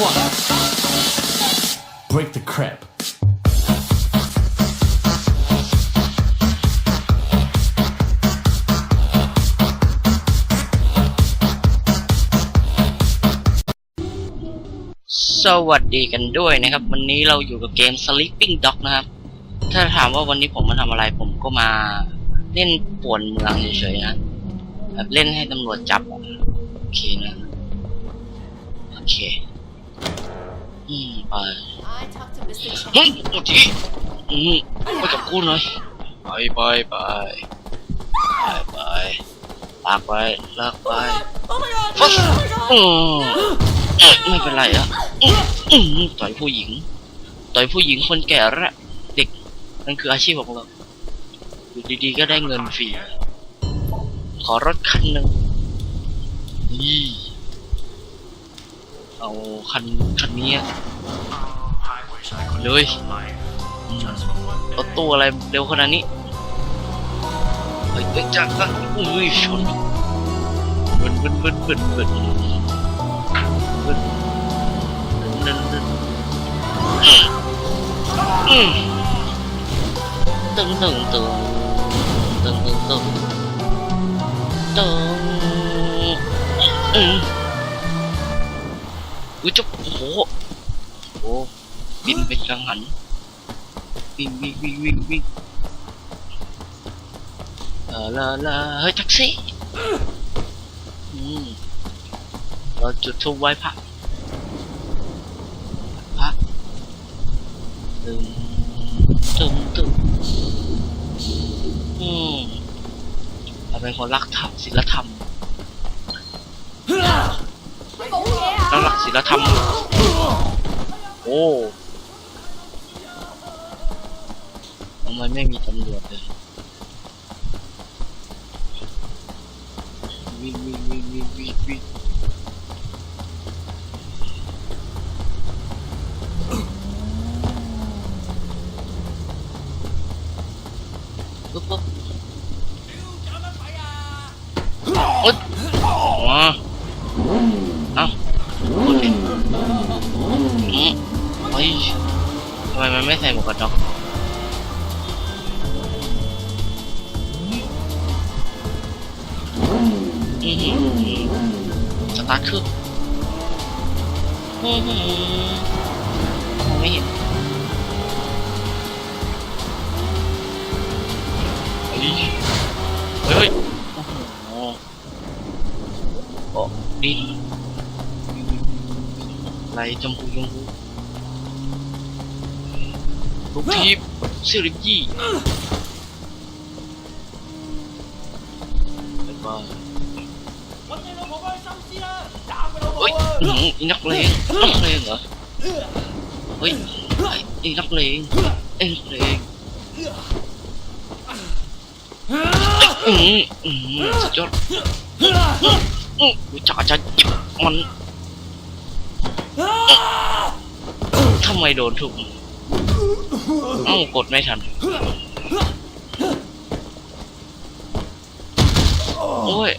one. Break the crap. สวัสดีกันด้วยนะครับ วันนี้เราอยู่กับเกม Sleeping Dog นะครับ ถ้าถามว่าวันนี้ผมมาทำอะไรผมก็มาเล่นป่วนเมืองเฉยๆนะแบบเล่นให้ตำรวจจับโอเคนะโอเค อืมไป I talked to Mr. เฮ้ย Chen. โอ้ทีอืมไปกับกูหน่อยไปไปไปไปไปลากไปลากไป Oh my god! ฟัสอืมเอ๊ะไม่เป็นไรอะอืมอืมต่อยผู้หญิง ต่อยผู้หญิงคนแก่และเด็กนั่นคืออาชีพของเราอยู่ดีๆก็ได้เงินฟรีขอรถคันหนึ่งนี่ เอาคันคันนี้เลยรถตู้อะไรเร็วขนาดนี้ไปจักกันอุ้ยชนบึนบึนบึนบึนบึนบึนนั่นนั่นตึงตึงตึงตึงตึงตึงตึง อุ้ยจุ๊บโอ้โหโอ้บินเป็นกังหันวิ่งวิ่งวิ่งวิ่งวิ่งลาลาลาเฮ้ยแท็กซี่อืมเราจุดธูปไหว้พระพระตึงตึงตึงอืมเราเป็นคนรักธรรมศีลธรรมแแล้วหลักศีลธรรม โอ้ทำไมไม่มีตำรวจเลย วิ่งวิ่งวิ่งวิ่งวิ่ง ใส่หมวกกันน็อกสตาร์ทเครื่องอือหือมองไม่เห็นเฮ้ยเฮ้ยโอ้โหโอ้ดินไหลจมพูจมพู ลูกทีบเซริกี้บ๊ายบายเฮ้ยอื้อหืออีนักเลงนักเลงเหรอ เฮ้ยไอ้ไอ้นักเลงไอ้นักเลงเอ้ยอื้อหืออื้อหือสุดยอดอื้อกูจะจะจิบมันทำไมโดนทุบ เอ้ากดไม่ทัน โอ้ย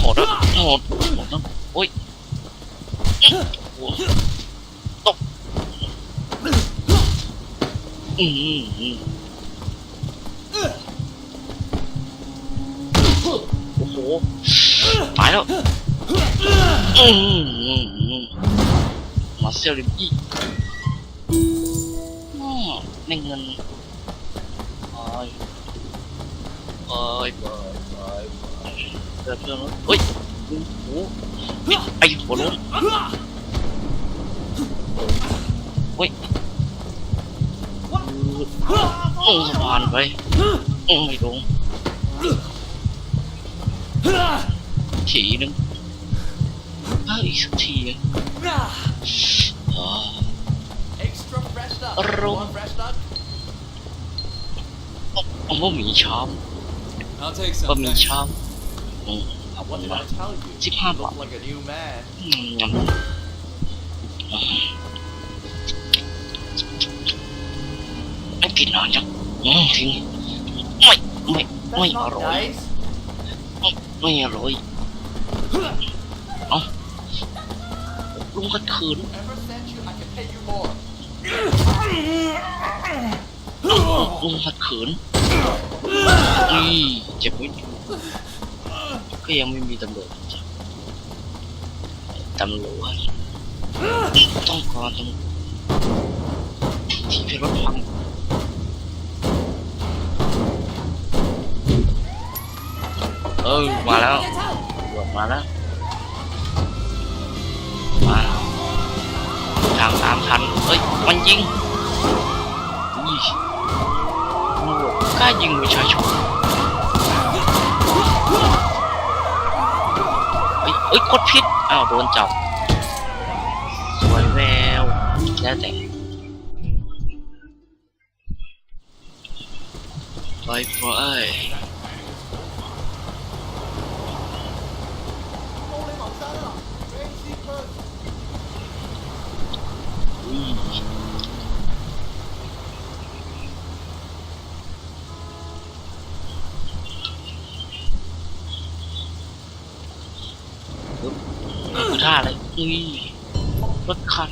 โหดอะโหดโหดนะโอ้ยตกอืมอืมโอ้โหตายแล้วอืมมาเซลลิมกี้อืมในเงินโอ้ยโอ้ยโอ้ยโอ้ยโอ้ยเดินเดินเฮ้ยโอ้โหไอ้หัวล้นเฮ้ยลงสะพานไปอืมไม่ลงทีนึงเอ้าอีกสักทีอ่า Extra รุมผมว่าหมีช้อมบะหมี่ช้อมอาว่าสิบห้าบาทไม่กินนอนจังทิ้งไม่ไม่ไม่อร่อยไม่ไม่อร่อยเอาลุงก็คืน Ever sent you, I can pay you more. ลุงขัดขืนนี่เจ็บไม่ถูกก็ยังไม่มีตำรวจจับตำรวจต้องกรตำรวจที่เป็นรถพังเออมาแล้วตำรวจมาแล้วมาทางตามทันเฮ้ยมันยิงนี่ต ล้ายิงประชาชนเฮ้ยเฮ้ยกดพิษอ้าวโดนจับ สวยแวว แล้วแต่ไปไฟ อุ้ยปึ๊บนี่คือ ท่าอะไรนี่รถคัน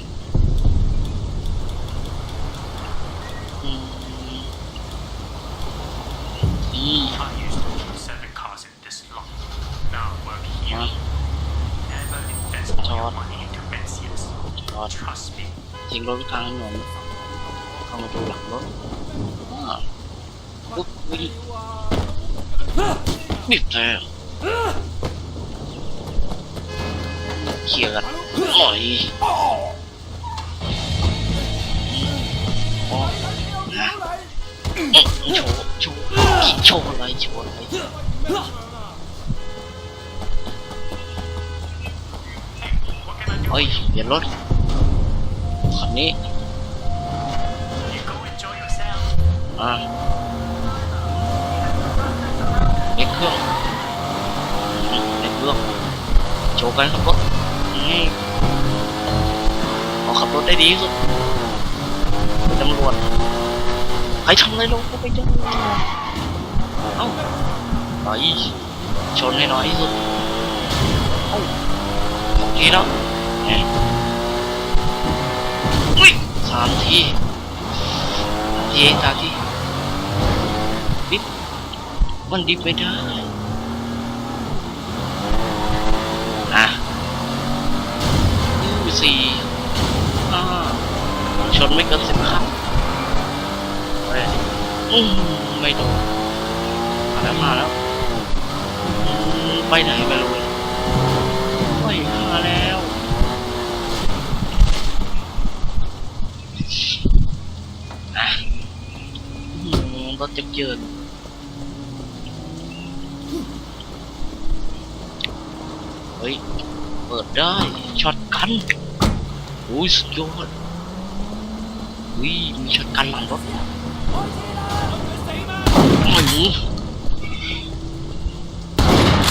นี่ทิ้งรถกลางถนนเข้ามาดูหลังรถปุ๊บวิ่งนี่เธอ เคลียร์กันหน่อยอ๋อนะอืมโชว์โชว์โชว์อะไรโชว์อะไรเฮ้ยเปลี่ยนรถคันนี้อ่าเล็กเครื่องเล็กเครื่องโชว์กันขับรถ นี่เขาขับรถได้ดีที่สุดตำรวจใครทำอะไรลงก็ไปจังเอ้าไปชนให้น้อยที่สุดเอ้าสองทีแล้วแหมอุ้ยสามทีสามทีเองสามทีดิบมันดิบไม่ได้อะอู้ สี่ห้าชนไม่เกินสิบครั้งเฮ้ยอืมไม่โดนมาแล้วมาแล้วไปไหนไม่รู้ไม่มาแล้วรถจะเยินเฮ้ย เปิดได้ ช็อตกัน โอ้ยสุดยอดอุ้ยมีช็อตกันหลังรถไม่มี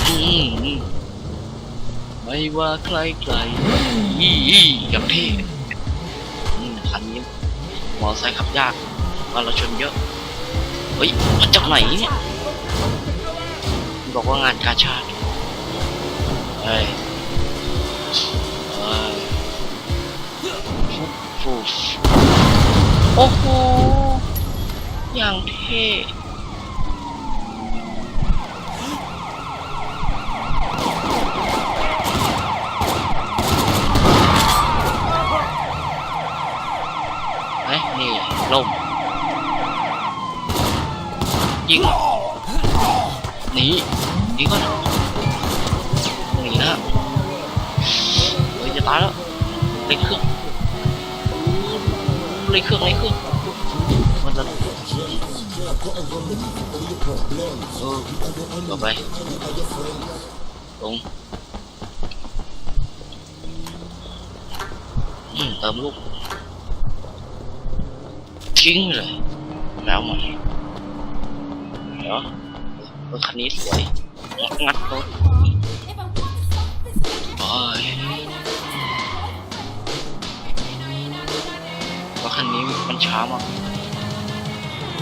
อืมไม่ว่าใครใครอีอีกับเท่คันนี้มอไซค์ขับยากบ้าเราชนเยอะ เฮ้ยมาจากไหนเนี่ยบอกว่างานกาชาติเฮ้ย ฟุบฟุบโอ้โห อย่างเท่เฮ้ยนี่ล่มยิงหนีหนีก่อน เล็กเครื่องเล็กเครื่องมันจะเออต่อ นี้มันช้ามาก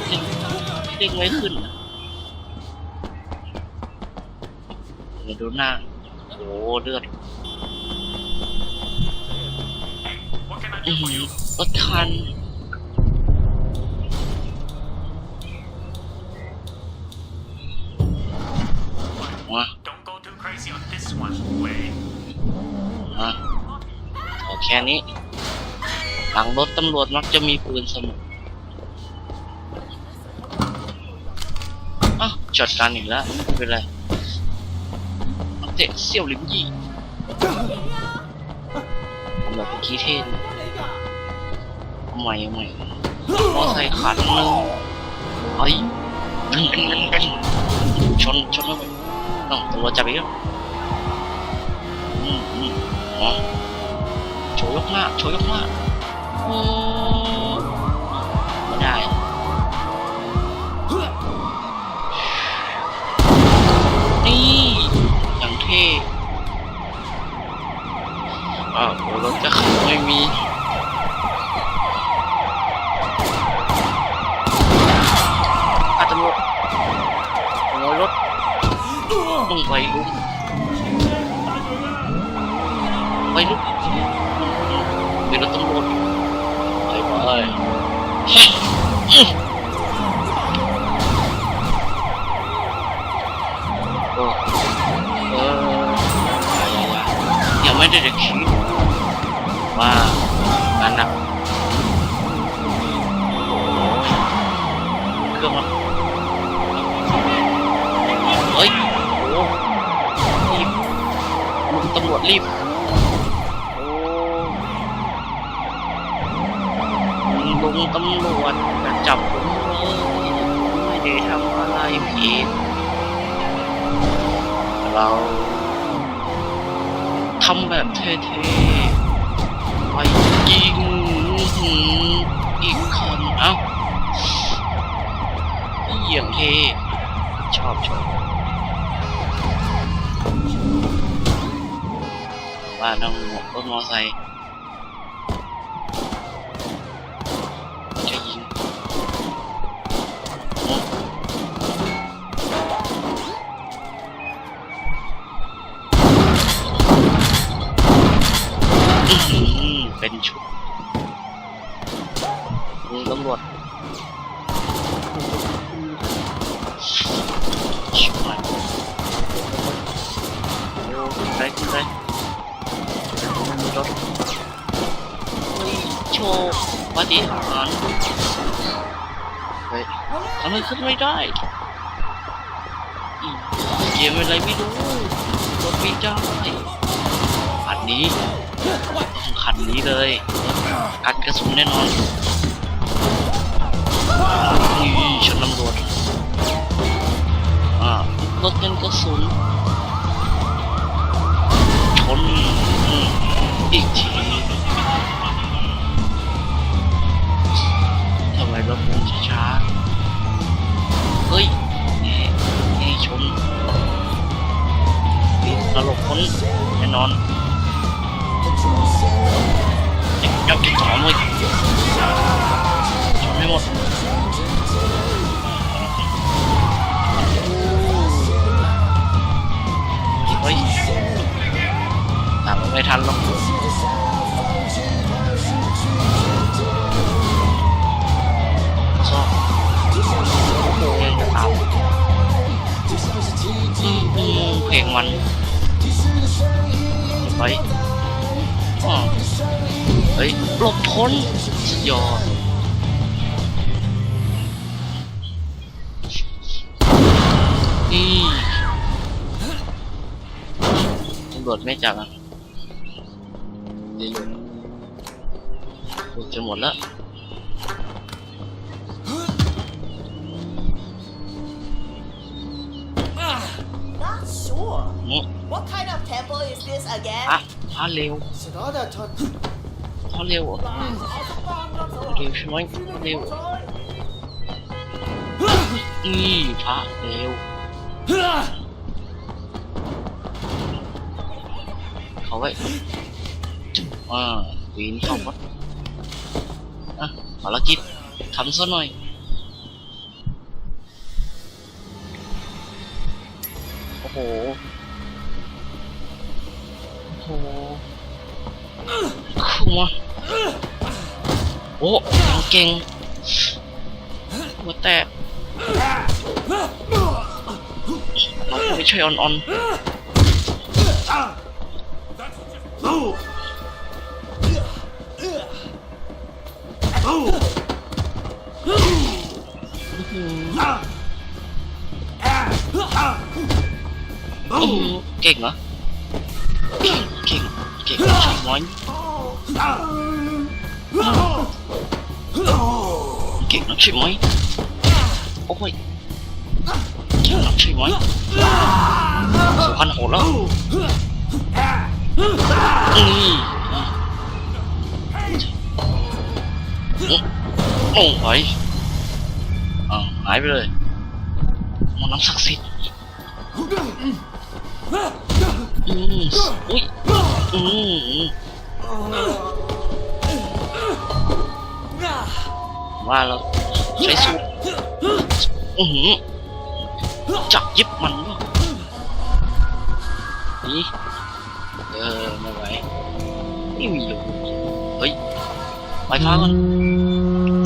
เด้งเด้งไม่ขึ้นนะเดี๋ยวดูหน้าโอ้เลือดอื้อ here หื for อ you. รถคันมา Don't go too crazy on this one, Wayne. มาขอแค่นี้ หลังรถตำรวจมักจะมีปืนเสมออะจอดกันอีกแล้วไม่เป็นไรเตะเสี่ยวลิมยี่ทำแบบเมื่อกี้เท่ดีเอาใหม่เอาใหม่มอไซค์ขาดนึงเฮ้ดึงดึงดึงดึงชนชนเข้าไปต้องตำรวจจับอีกแล้วอืมอืมอ๋อโชยกหน้าโชยกหน้าโอ้ ไม่ได้นี่อย่างเท่อ้าวรถจะขับไม่มีอาตำรวจขโมยรถต้องไปลุกไปลุกเป็นรถตำรวจไปไปโอ้ เออยังไม่ได้จะคิดว่านั้นนะเครื่องมันเฮ้ยโอ้รีบลุง ตำรวจรีบลุงตำรวจจะจับผมไม่ได้ทำอะไรผิดเราทำแบบเท่ๆไปยิงออีกคนเอ้าเยี่ยงเท่ ว่าน้องห ขึ้นไม่ได้อีเกมอะไรไม่รู้รถไม่ได้อันนี้ต้องคันนี้เลยกันกระสุนแน่นอน ไปอ๋อเฮ้ยหลบพ้นสุดยอดนี่ตำรวจไม่จับอะเดี๋ยวหลุดจะหมดแล้ว this again? อะพาเร็ว Sonada Ton. พาเร็วเหรอเร็วใช่ไหมเร็วนี่พระเร็ว เขาไว้อ่าปีนเข้าวัดอะภารกิจทำซะหน่อยโอ้โห โอ้โหขึ้นมาโอ้ยังเก่งหัวแตกเราไม่ใช่ออนออนอื้อหือเก่งเหรอ เก่งเก่งเก่งใช่ไหมเก่งนักใช่ไหมโอ้ อืมอุ้ยอืมว่าเราใช้สูตรอือหือจับยิบมันวะนี่เออไม่ไหวนี่มีอยู่เฮ้ยไฟฟ้าก่อน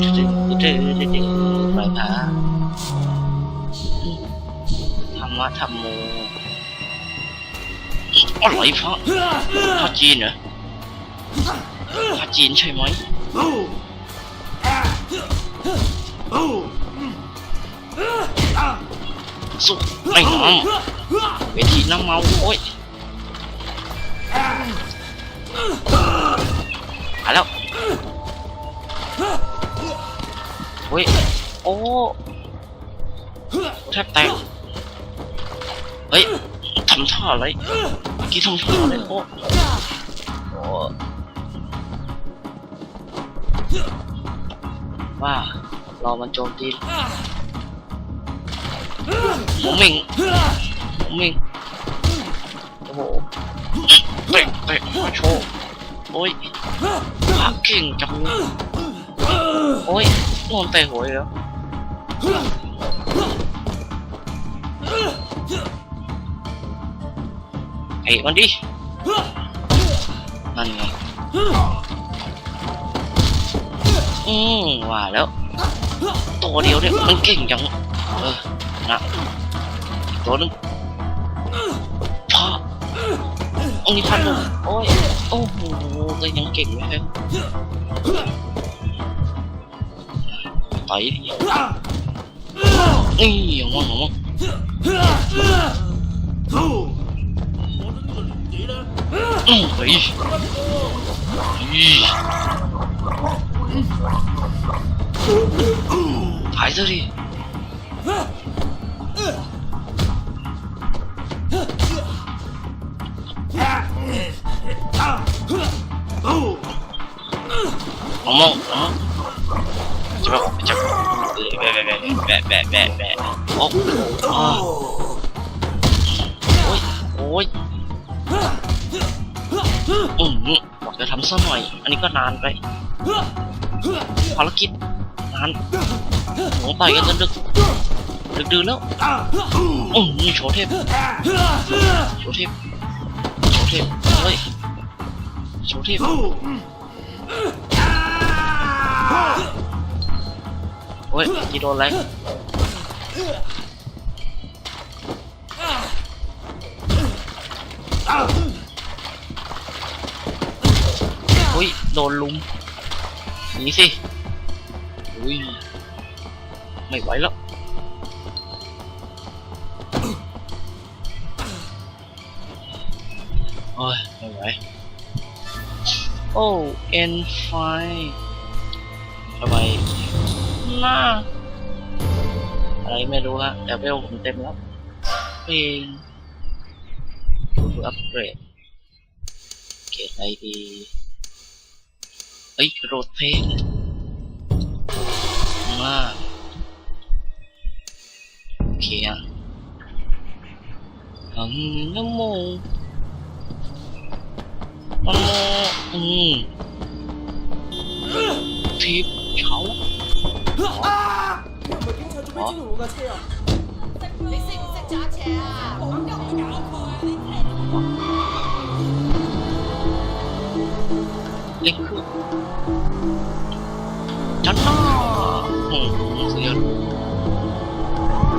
ดื้อดื้อดื้อดื้อไฟฟ้าธรรมะธรรมโม อะไรฟ้าฟ้าจีนเหรอฟ้าจีนใช่ไหมสุกไม่น้ำเวทีน้ำเมาโอ้ยมาแล้วโอ้ยโอ้แทบแตกเฮ้ยทำท่าอะไร กี้ทำท่าอะไรโอ้โอ้ว่าเรามันโจมตีหมูหมิงหมูหมิงโอ้โหเตะเตะมาโชว์โอ้ยปากเก่งจังโอ้ยโดนเตะหัวอีกแล้ว ไอ้มันดิ นั่นไง อืมว่าแล้ว ตัวเดียวเนี่ยมันเก่งจัง เออนะอีกตัวนึงพ่อองนี้พันหนึ่งโอ้ย โอ้โหก็ยังเก่งไม่แพ้ต่อยดินี่อย่างว่างอย่างว่าง อืมเฮ้ยเฮ้ยหายซะดิมองมองมองจะแบบจะแบะแบะแบะแบะแบะแบะโอ้อ้าวโอ้ยโอ้ย อืมบอกจะทำซะหน่อย อันนี้ก็นานไปภารกิจนานโอ้ต่อยกันจนดึกดึกดื่นแล้วอืมโชว์เทพโชว์เทพโชว์เทพเฮ้ยโชว์เทพโอ้ยกีโดนอะไร อุ้ยโดนลุมหนีสิอุ้ยไม่ไหวแล้วโอ้ยไม่ไหวโอ้เอ็นไฟทำไมหน้าอะไรไม่รู้ฮะแต่เวลผมเต็มแล้วเพลง ดูอัปเกรดเกรดไรดีเอ้ยกรดเพลงมาโอเคอะหังน้ำโมน้ำโมอืมทิพเฉา我經 เล็กขึ้นชั้หน้าโอ้โหสุดยอด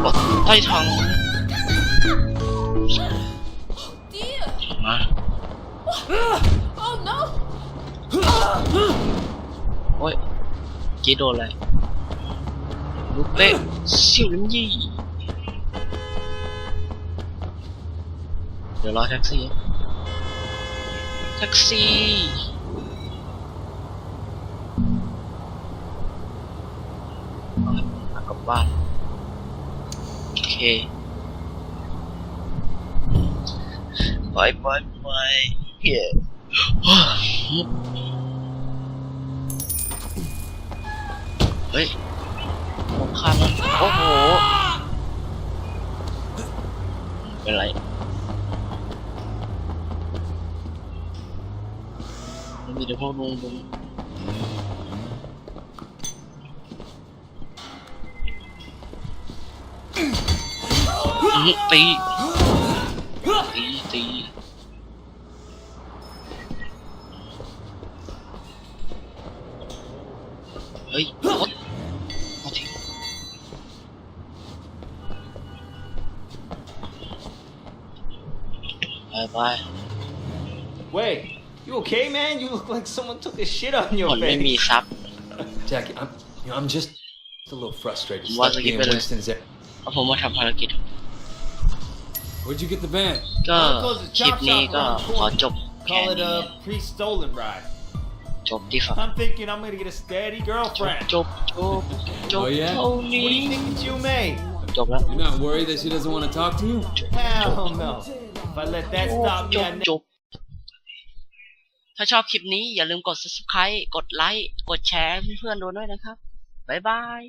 กดใต้ทางมาโอ้ยกีโดอะไรลูกเป๊ะเสี่ยวหลินยี่ เดี๋ยวรอแท็กซี่ แท็กซี่เอาให้ผมกลับบ้าน โอเคไปไปไปเฮ้ยเฮ้ยผมข้ามมันโอ้โหเป็นไร มีแต่พ่อโมโมตีตีตีเฮ้ยรถมาทิ้งไปไป Wait, you okay, man? You look like someone took a shit on ค your นไม่มี face. ซับ Jackie, I'm, you know, I'm just a little frustrated. Why stuck don't you being better- Winston's there. เอาผมมาทำภารกิจ Where'd you get the van? ก็ Goes to คลิป Chop นี้ Shop ก็ around the ขอ corner. จบแค่ Call it นี้ a pre-stolen ride. จบที่ฝั่ง I'm thinking I'm gonna get a steady จบ girlfriend. จบจบจบ Oh, yeah? เท่า What do นี้ you think that you made? จบแล้ว You're not worried that she doesn't want to talk to you? Hell no. If I let that stop จ me, บ I จบ ถ้าชอบคลิปนี้อย่าลืมกด subscribe กดไลค์ กดแชร์ให้เพื่อนๆดูด้วยนะครับ บ๊ายบาย